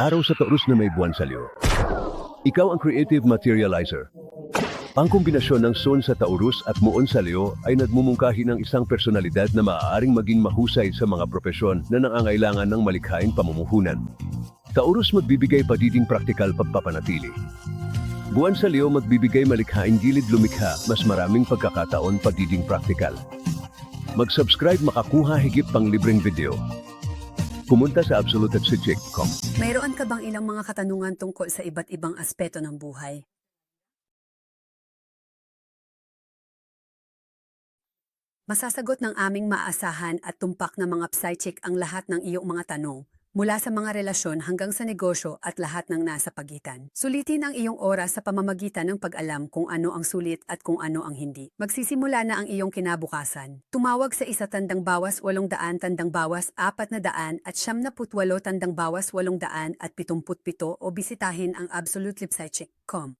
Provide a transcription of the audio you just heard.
Araw sa Taurus na may buwan sa Leo. Ikaw ang creative materializer. Ang kombinasyon ng Sun sa Taurus at Muon sa Leo ay nagmumungkahi ng isang personalidad na maaaring maging mahusay sa mga propesyon na nangangailangan ng malikhaing pamumuhunan. Taurus magbibigay padiding praktikal pagpapanatili. Buwan sa Leo magbibigay malikhaing gilid lumikha, mas maraming pagkakataon padiding praktikal. Mag-subscribe makakuha higit pang libreng video. Pumunta sa absoluteatsuchik.com. Mayroon ka bang ilang mga katanungan tungkol sa iba't ibang aspeto ng buhay? Masasagot ng aming maaasahan at tumpak na mga psychic ang lahat ng iyong mga tanong, mula sa mga relasyon hanggang sa negosyo at lahat ng nasa pagitan. Sulitin ang iyong oras sa pamamagitan ng pag-alam kung ano ang sulit at kung ano ang hindi. Magsisimula na ang iyong kinabukasan. Tumawag sa isa tandang bawas walong daan tandang bawas apat na daan at siyam na putwalo tandang bawas walong daan at pitumput pito o bisitahin ang absolutelypsychic.com.